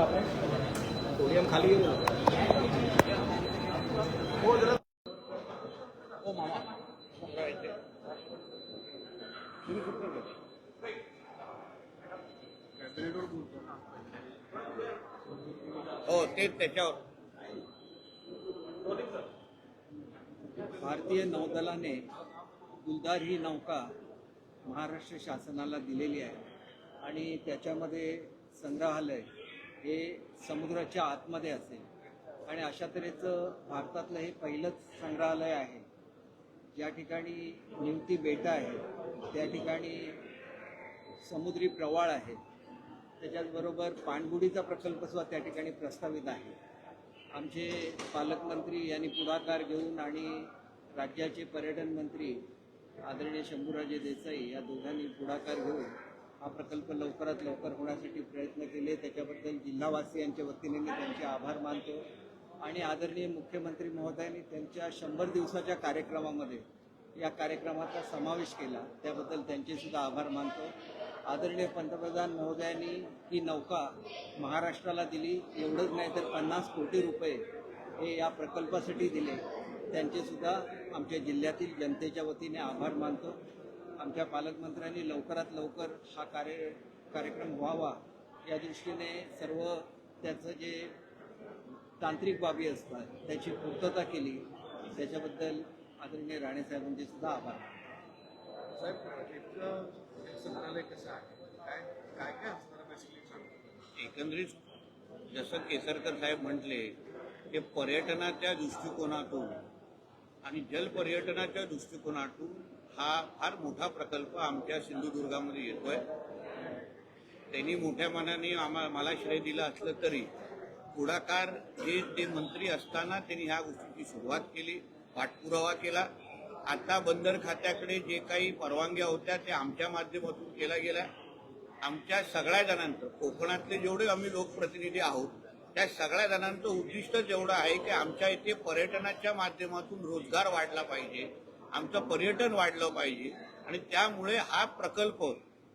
आपण खाली हो मामा हो तेच त्याच्यावर. भारतीय नौदलाने गुलदार ही नौका महाराष्ट्र शासनाला दिलेली आहे आणि त्याच्यामध्ये संग्रहालय हे समुद्राच्या आतमध्ये असेल. आणि अशा तऱ्हेचं भारतातलं हे पहिलंच संग्रहालय आहे. ज्या ठिकाणी निमती बेटं आहे त्या ठिकाणी समुद्री प्रवाळ आहे. त्याच्याचबरोबर पाणबुडीचा प्रकल्प सुद्धा त्या ठिकाणी प्रस्तावित आहे. आमचे पालकमंत्री यांनी पुढाकार घेऊन आणि राज्याचे पर्यटन मंत्री आदरणीय शंभूराजे देसाई या दोघांनी पुढाकार घेऊन हा प्रकल्प लवकरात लवकर होण्यासाठी प्रयत्न केले. त्याच्याबद्दल जिल्हावासियांच्या वतीने मी त्यांचे आभार मानतो आणि आदरणीय मुख्यमंत्री महोदयांनी त्यांच्या शंभर दिवसाच्या कार्यक्रमामध्ये या कार्यक्रमाचा समावेश केला. त्याबद्दल त्यांचेसुद्धा आभार मानतो. आदरणीय पंतप्रधान महोदयांनी ही नौका महाराष्ट्राला दिली. एवढंच नाही तर पन्नास कोटी रुपये हे या प्रकल्पासाठी दिले. त्यांचेसुद्धा आमच्या जिल्ह्यातील जनतेच्या वतीने आभार मानतो. आमच्या पालकमंत्र्यांनी लवकरात लवकर हा कार्य कार्यक्रम व्हावा. या दृष्टीने सर्व त्याचं जे तांत्रिक बाबी असतात त्याची पूर्तता केली. त्याच्याबद्दल आदरणीय राणेसाहेबांचे सुद्धा आभार. साहेब कसं आहे? काय काय काय असणार एकंदरीत जसं केसरकर साहेब म्हटले ते पर्यटनाच्या दृष्टिकोनातून आणि जलपर्यटनाच्या दृष्टिकोनातून हा फार मोठा प्रकल्प आमच्या सिंधुदुर्गामध्ये येतोय. त्यांनी मोठ्या मनाने आम्हा मला श्रेय दिलं असलं तरी पुढाकार जे ते मंत्री असताना त्यांनी ह्या गोष्टीची सुरुवात केली पाठपुरावा केला. आता बंदर खात्याकडे जे काही परवानग्या होत्या ते आमच्या माध्यमातून केल्या गेल्या. आमच्या सगळ्या जणांचं कोकणातले जेवढे आम्ही लोकप्रतिनिधी आहोत त्या सगळ्या जणांचं उद्दिष्ट जेवढं आहे की आमच्या इथे पर्यटनाच्या माध्यमातून रोजगार वाढला पाहिजे आमचं पर्यटन वाढलं पाहिजे. आणि त्यामुळे हा प्रकल्प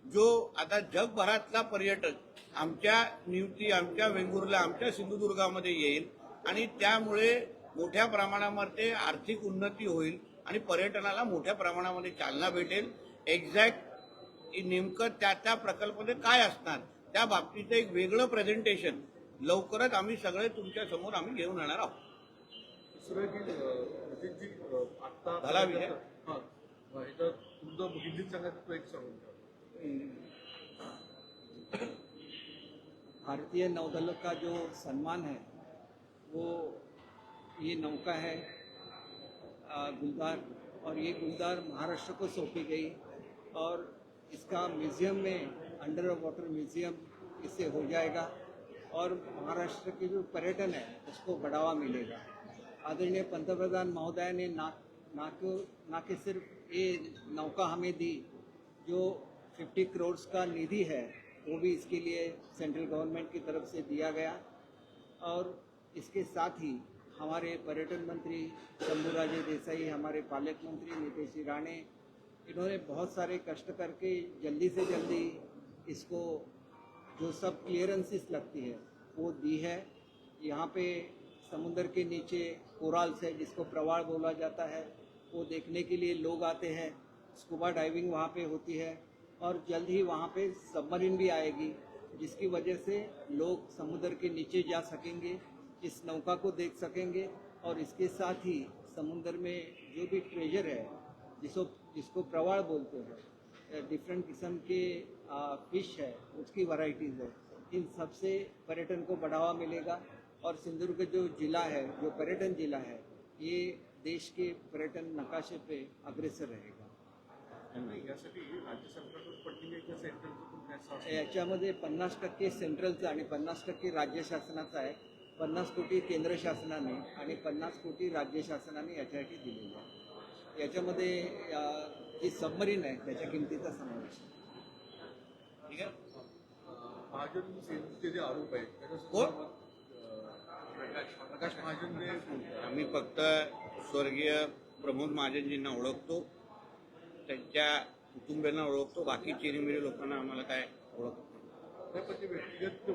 जो आता जगभरातला पर्यटक आमच्या निवती आमच्या वेंगुर्ला आमच्या सिंधुदुर्गामध्ये येईल आणि त्यामुळे मोठ्या प्रमाणामध्ये आर्थिक उन्नती होईल आणि पर्यटनाला मोठ्या प्रमाणामध्ये चालना भेटेल. एक्झॅक्ट नेमकं त्या त्या प्रकल्पामध्ये काय असणार? त्या बाबतीचं एक वेगळं प्रेझेंटेशन लवकरच आम्ही सगळे तुमच्या समोर आम्ही घेऊन येणार आहोत झाला विषय? तो. भारतीय नौदल का जो सम्मान है वो ये नौका है गुलदार और ये गुलदार महाराष्ट्र को सौंपी गई और इसका म्यूज़ियम में अंडर वाटर म्यूज़ियम इससे हो जाएगा और महाराष्ट्र के जो पर्यटन है, उसको बढ़ावा मिलेगा। आदरणीय पंतप्रधान महोदय ने ना ना को, ना कि सिर्फ़ ये नौका हमें दी, जो 50 करोड़ का निधि है, वो भी इसके लिए सेंट्रल गवर्नमेंट की तरफ़ से दिया गया। और इसके साथ ही हमारे पर्यटन मंत्री शंभू राजे देसाई, हमारे पालक मंत्री नितेश राणे, इन्होंने बहुत सारे कष्ट करके जल्दी से जल्दी इसको जो सब क्लियरेंसेस लगती है, वो दी है। यहाँ पे समुद्र के नीचे कोराल्स है जिसको प्रवाल बोला जाता है, वो देखने के लिए लोग आते हैं। स्कूबा डाइविंग वहाँ पे होती है और जल्द ही वहाँ पे सबमरीन भी आएगी, जिसकी वजह से लोग समुद्र के नीचे जा सकेंगे, इस नौका को देख सकेंगे और इसके साथ ही समुद्र में जो भी ट्रेजर है, जिसको जिसको प्रवाल बोलते हैं डिफरेंट किस्म के फिश है उसकी वैरायटीज़ है। इन सबसे पर्यटन को बढ़ावा मिलेगा और सिंधुदुर्ग जो जिला है जो पर्यटन जिला है ये देश के पर्यटन नकाशे पे अग्रसर रहेगा? याच्यामध्ये पन्नास टक्के सेंट्रलचं आणि पन्नास टक्के राज्य शासनाचं आहे. पन्नास कोटी केंद्र शासनाने आणि पन्नास कोटी राज्य शासनाने याच्यासाठी दिलेले आहे. याच्यामध्ये जी सबमरीन आहे त्याच्या किमतीचा समावेश ठीक आहे? महाजन सेनचे जे आरोप आहेत त्याच्या प्रकाश महाजन आम्ही फक्त स्वर्गीय प्रमोद महाजनजींना ओळखतो. त्यांच्या कुटुंबियांना ओळखतो. बाकी चिरीमिरी लोकांना आम्हाला काय ओळखतो नाही, पण जे व्यक्तिगत